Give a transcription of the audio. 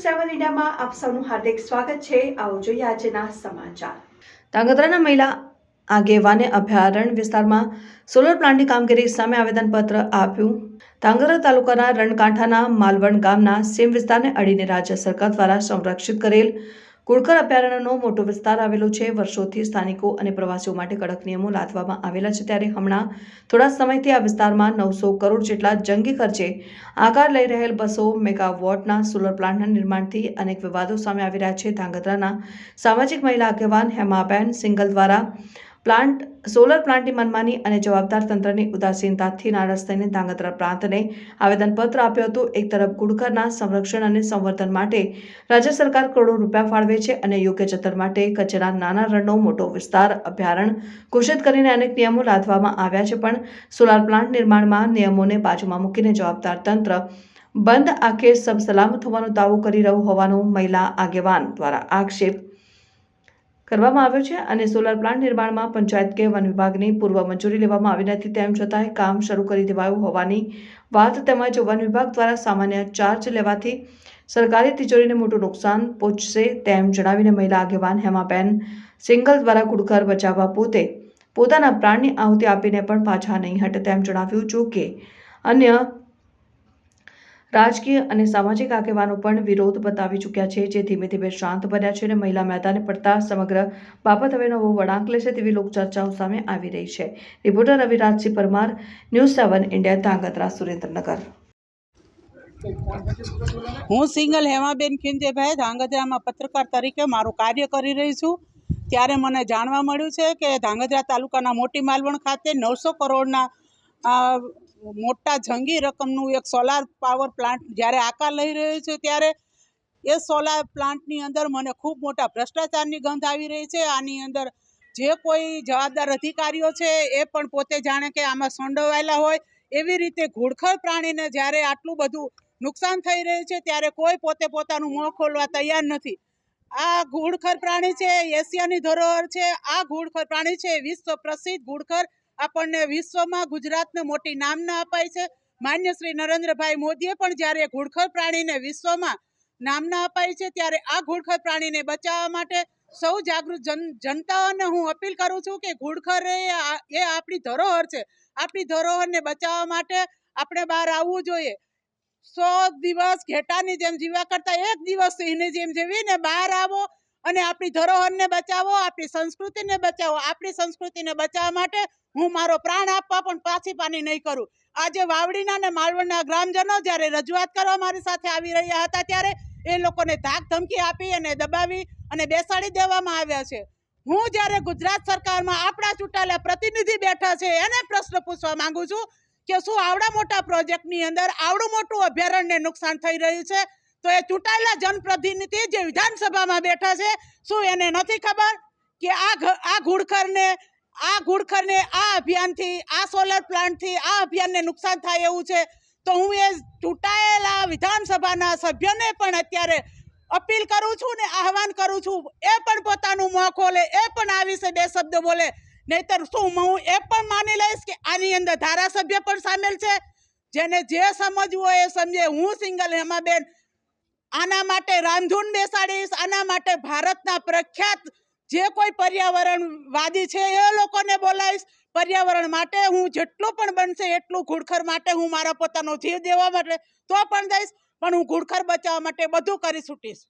સેવન ઇન્ડિયામાં આપ સૌનું હાર્દિક સ્વાગત છે. આવો જોઈએ આજના સમાચાર. ધાંગધ્રાના મહિલા આગેવાને અભયારણ્ય વિસ્તારમાં સોલર પ્લાન્ટની કામગીરી સામે આવેદનપત્ર આપ્યું. ધાંગધ્રા તાલુકાના રણકાંઠાના માલવણ ગામના સીમ વિસ્તારને અડીને રાજ્ય સરકાર દ્વારા સંરક્ષિત કરેલ કુળકર અભયારણ્યનો મોટો વિસ્તાર આવેલો છે. વર્ષોથી સ્થાનિકો અને પ્રવાસીઓ માટે કડક નિયમો લાદવામાં આવેલા છે. ત્યારે હમણાં થોડા સમયથી આ વિસ્તારમાં નવસો કરોડ જેટલા જંગી ખર્ચે આકાર લઈ રહેલ બસો મેગાવોટના સોલર પ્લાન્ટના નિર્માણથી અનેક વિવાદો સામે આવી રહ્યા છે. ધાંગધ્રાના સામાજિક મહિલા આગેવાન હેમાબેન સિંગલ દ્વારા પ્લાન્ટ સોલર પ્લાન્ટની મનમાની અને જવાબદાર તંત્રની ઉદાસીનતાથી નારાજ થઈને ધાંગધ્રા પ્રાંતને આવેદનપત્ર આપ્યું હતું. એક તરફ ગુડખરના સંરક્ષણ અને સંવર્ધન માટે રાજ્ય સરકાર કરોડો રૂપિયા ફાળવે છે અને યોગ્ય જતન માટે કચ્છના નાના રણનો મોટો વિસ્તાર અભયારણ્ય ઘોષિત કરીને અનેક નિયમો લાદવામાં આવ્યા છે. પણ સોલાર પ્લાન્ટ નિર્માણમાં નિયમોને બાજુમાં મૂકીને જવાબદાર તંત્ર બંધ આખે સબ સલામત હોવાનો દાવો કરી રહ્યું હોવાનું મહિલા આગેવાન દ્વારા આક્ષેપ કરવામાં આવ્યો છે અને સોલાર પ્લાન્ટ નિર્માણમાં પંચાયત કે વન વિભાગની પૂર્વ મંજૂરી લેવામાં આવી નથી. તેમ છતાંય કામ શરૂ કરી દેવાયું હોવાની વાત તેમજ વન વિભાગ દ્વારા સામાન્ય ચાર્જ લેવાથી સરકારી તિજોરીને મોટું નુકસાન પહોંચશે તેમ જણાવીને મહિલા આગેવાન હેમાબેન સિંગલ દ્વારા કુડકર બચાવવા પોતે પોતાના પ્રાણની આહુતિ આપીને પણ પાછા નહીં હટે તેમ જણાવ્યું જો કે અન્ય રાજકીય અને સામાજિક આગેવાનો પણ વિરોધ બતાવી ચૂક્યા છે, જે ધીમે ધીમે શાંત બન્યા છે અને મહિલા મેદાને પડતા સમગ્ર બાબત હવે નવો વળાંક લેશે તેવી લોકચર્ચાઓ સામે આવી રહી છે. Reporter Ravirajsinh Parmar, news seven India, Dhangadhra, Surendranagar. હું સિંગલ હેમાબેન ખિંજેભાઈ, ધાંગધ્રામાં પત્રકાર તરીકે મારું કાર્ય કરી રહી છું. ત્યારે મને જાણવા મળ્યું છે કે ધાંગધ્રા તાલુકાના મોટી માલવણ ખાતે નવસો કરોડના મોટા જંગી રકમનું એક સોલાર પાવર પ્લાન્ટ જ્યારે આકાર લઈ રહ્યું છે ત્યારે એ સોલાર પ્લાન્ટની અંદર મને ખૂબ મોટા ભ્રષ્ટાચારની ગંધ આવી રહી છે. આની અંદર જે કોઈ જવાબદાર અધિકારીઓ છે એ પણ પોતે જાણે કે આમાં સંડોવાયેલા હોય એવી રીતે ઘુડખર પ્રાણીને જ્યારે આટલું બધું નુકસાન થઈ રહ્યું છે ત્યારે કોઈ પોતે પોતાનું મોં ખોલવા તૈયાર નથી. આ ઘુડખર પ્રાણી છે, એશિયાની ધરોહર છે, આ ઘુડખર પ્રાણી છે વિશ્વ પ્રસિદ્ધ ઘુડખર આપણને વિશ્વમાં ગુજરાતને મોટી નામના અપાય છે. માન્ય શ્રી નરેન્દ્રભાઈ મોદીએ પણ જ્યારે ઘુડખર પ્રાણીને વિશ્વમાં નામના અપાય છે, ત્યારે આ ઘુડખર પ્રાણીને બચાવવા માટે સૌ જાગૃત જન, જનતાઓને હું અપીલ કરું છું કે ઘુડખર એ આપણી ધરોહર છે. આપણી ધરોહરને બચાવવા માટે આપણે બહાર આવવું જોઈએ. સો દિવસ ઘેટાની જેમ જીવા કરતા એક દિવસ સિંહની જેમ જીવીને બહાર આવો. અને આપણી ધરોહરને બચાવો, આપણી સંસ્કૃતિને બચાવો. આપણી સંસ્કૃતિને બચાવવા માટે હું મારો પ્રાણ આપવા પણ પાછી પાની નહીં કરું. આજે વાવડીના અને માલવણના ગ્રામજનો જ્યારે રજૂઆત કરવા મારી સાથે આવી રહ્યા હતા ત્યારે એ લોકોને ધાક ધમકી આપી અને દબાવી અને બેસાડી દેવામાં આવ્યા છે. હું જ્યારે ગુજરાત સરકારમાં આપણા ચૂંટાયેલા પ્રતિનિધિ બેઠા છે એને પ્રશ્ન પૂછવા માંગુ છું કે શું આવડા મોટા પ્રોજેક્ટની અંદર આવડું મોટું અભયારણ્યને નુકસાન થઈ રહ્યું છે? તો એ ચૂંટાયેલા જનપ્રતિનિધિ જે વિધાનસભામાં બેઠા છે, શું એને નથી ખબર કે આ આ ઘુડખરને આ ઘુડખરને આ અભિયાનથી, આ સોલર પ્લાન્ટથી, આ અભિયાનને નુકસાન થાય એવું છે? તો હું એ ચૂંટાયેલા વિધાનસભાના સભ્યને પણ અત્યારે અપીલ કરું છું ને આહવાન કરું છું, એ પણ પોતાનું મોં ખોલે, એ પણ આ વિશે બે શબ્દ બોલે. નહીતર શું હું એ પણ માની લઈશ કે આની અંદર ધારાસભ્ય પણ સામેલ છે? જેને જે સમજવું હોય એ સમજે. હું સિંગલ હેમાબેન આના માટે રાંધૂન બેસાડીશ, આના માટે ભારતના પ્રખ્યાત જે કોઈ પર્યાવરણવાદી છે એ લોકોને બોલાવીશ. પર્યાવરણ માટે હું જેટલું પણ બનશે એટલું ઘુડખર માટે હું મારા પોતાનો જીવ દેવા માટે તો પણ જઈશ પણ હું ઘુડખર બચાવવા માટે બધું કરી છૂટીશ.